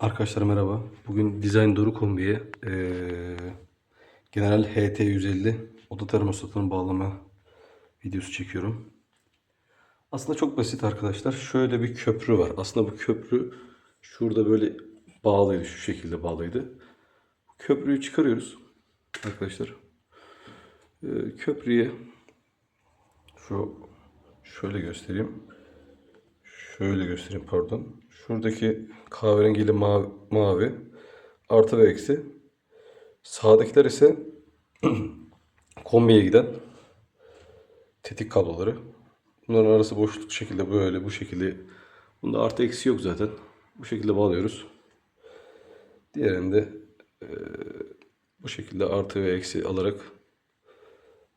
Arkadaşlar merhaba. Bugün Design Doru kombiye eee General HT150 oda termostatını bağlama videosu çekiyorum. Aslında çok basit arkadaşlar. Şöyle bir köprü var. Aslında bu köprü şurada böyle bağlıydı. Şu şekilde bağlıydı. Köprüyü çıkarıyoruz arkadaşlar. Eee, köprüye şu şöyle göstereyim. Şöyle göstereyim pardon. Şuradaki kahverengiyle mavi, mavi artı ve eksi. Sağdakiler ise kombiye giden tetik kabloları. Bunların arası boşluk şekilde böyle bu şekilde. Bunda artı eksi yok zaten. Bu şekilde bağlıyoruz. Diğerinde eee, bu şekilde artı ve eksi alarak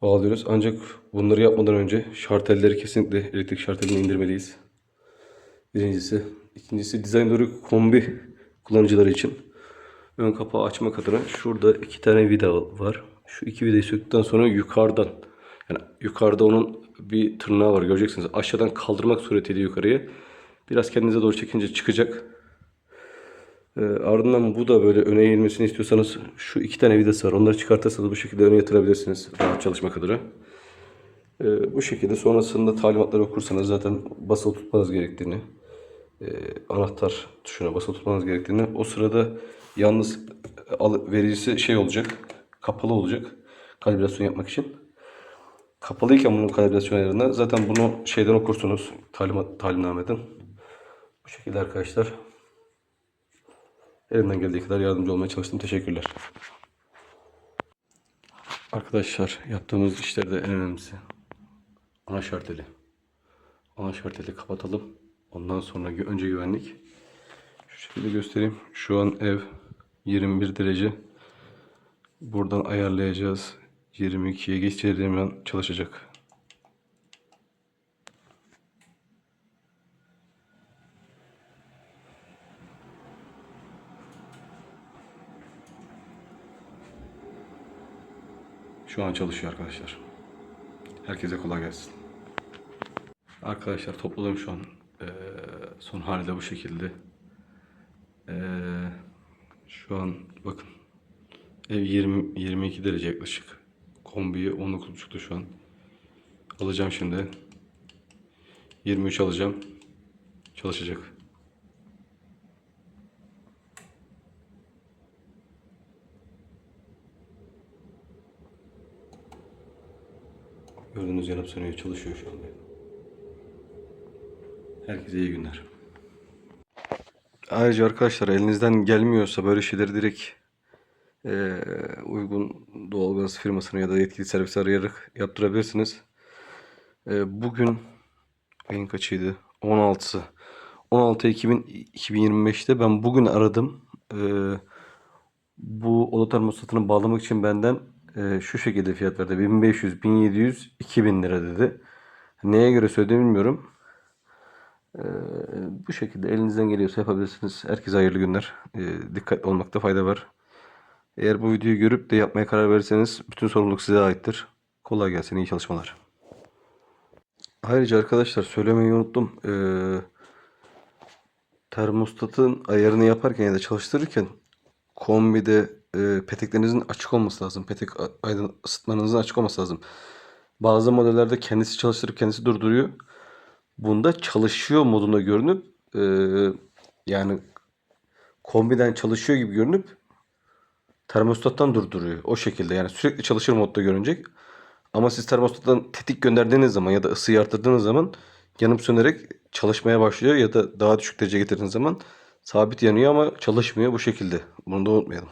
bağlıyoruz. Ancak bunları yapmadan önce şartelleri kesinlikle elektrik şartelini indirmeliyiz. Birincisi. ikincisi Design Doru kombi kullanıcıları için ön kapağı açmak adına şurada iki tane vida var. Şu iki vidayı söktükten sonra yukarıdan yani yukarıda onun bir tırnağı var göreceksiniz. Aşağıdan kaldırmak suretiyle yukarıya biraz kendinize doğru çekince çıkacak. Ee, ardından bu da böyle öne eğilmesini istiyorsanız şu iki tane vidası var. Onları çıkartırsanız bu şekilde öne yatırabilirsiniz rahat çalışmak adına. Ee, bu şekilde sonrasında talimatları okursanız zaten basılı tutmanız gerektiğini, e, anahtar tuşuna basılı tutmanız gerektiğini, o sırada yalnız e, al- vericisi şey olacak, kapalı olacak kalibrasyon yapmak için. Kapalıyken bunun kalibrasyon ayarında zaten bunu şeyden okursunuz, talimat, talimnameden. Bu şekilde arkadaşlar. Elimden geldiği kadar yardımcı olmaya çalıştım. Teşekkürler. Arkadaşlar yaptığımız işlerde en önemlisi ana şarteli. Ana şarteli kapatalım. Ondan sonra önce güvenlik. Şu şekilde göstereyim. Şu an ev 21 derece. Buradan ayarlayacağız. 22'ye geçeceğim çalışacak. Şu an çalışıyor arkadaşlar. Herkese kolay gelsin. Arkadaşlar topladım şu an. Son hali de bu şekilde. Ee, şu an bakın. Ev 20 22 derece yaklaşık. Kombiyi 19.5'tu şu an. Alacağım şimdi. 23 alacağım. Çalışacak. Gördüğünüz yanıp sönüyor. Çalışıyor şu anda. Herkese iyi günler. Ayrıca arkadaşlar elinizden gelmiyorsa böyle şeyleri direkt eee, uygun doğalgaz firmasını ya da yetkili servisi arayarak yaptırabilirsiniz. Eee, bugün ayın kaçıydı? 16'sı. 16 Ekim 2025'te ben bugün aradım. Eee, bu oda termostatını bağlamak için benden eee, şu şekilde fiyat verdi. 1500, 1700, 2000 lira dedi. Neye göre söylediğimi bilmiyorum. Ee, bu şekilde elinizden geliyorsa yapabilirsiniz. Herkese hayırlı günler. Ee, dikkatli olmakta fayda var. Eğer bu videoyu görüp de yapmaya karar verirseniz bütün sorumluluk size aittir. Kolay gelsin, iyi çalışmalar. Ayrıca arkadaşlar söylemeyi unuttum. Ee, termostatın ayarını yaparken ya da çalıştırırken kombide e, peteklerinizin açık olması lazım. Petek aydın ısıtmanızın açık olması lazım. Bazı modellerde kendisi çalıştırıp kendisi durduruyor. Bunda çalışıyor modunda görünüp e, yani kombiden çalışıyor gibi görünüp termostattan durduruyor. O şekilde yani sürekli çalışır modda görünecek. Ama siz termostattan tetik gönderdiğiniz zaman ya da ısıyı arttırdığınız zaman yanıp sönerek çalışmaya başlıyor ya da daha düşük derece getirdiğiniz zaman sabit yanıyor ama çalışmıyor bu şekilde. Bunu da unutmayalım.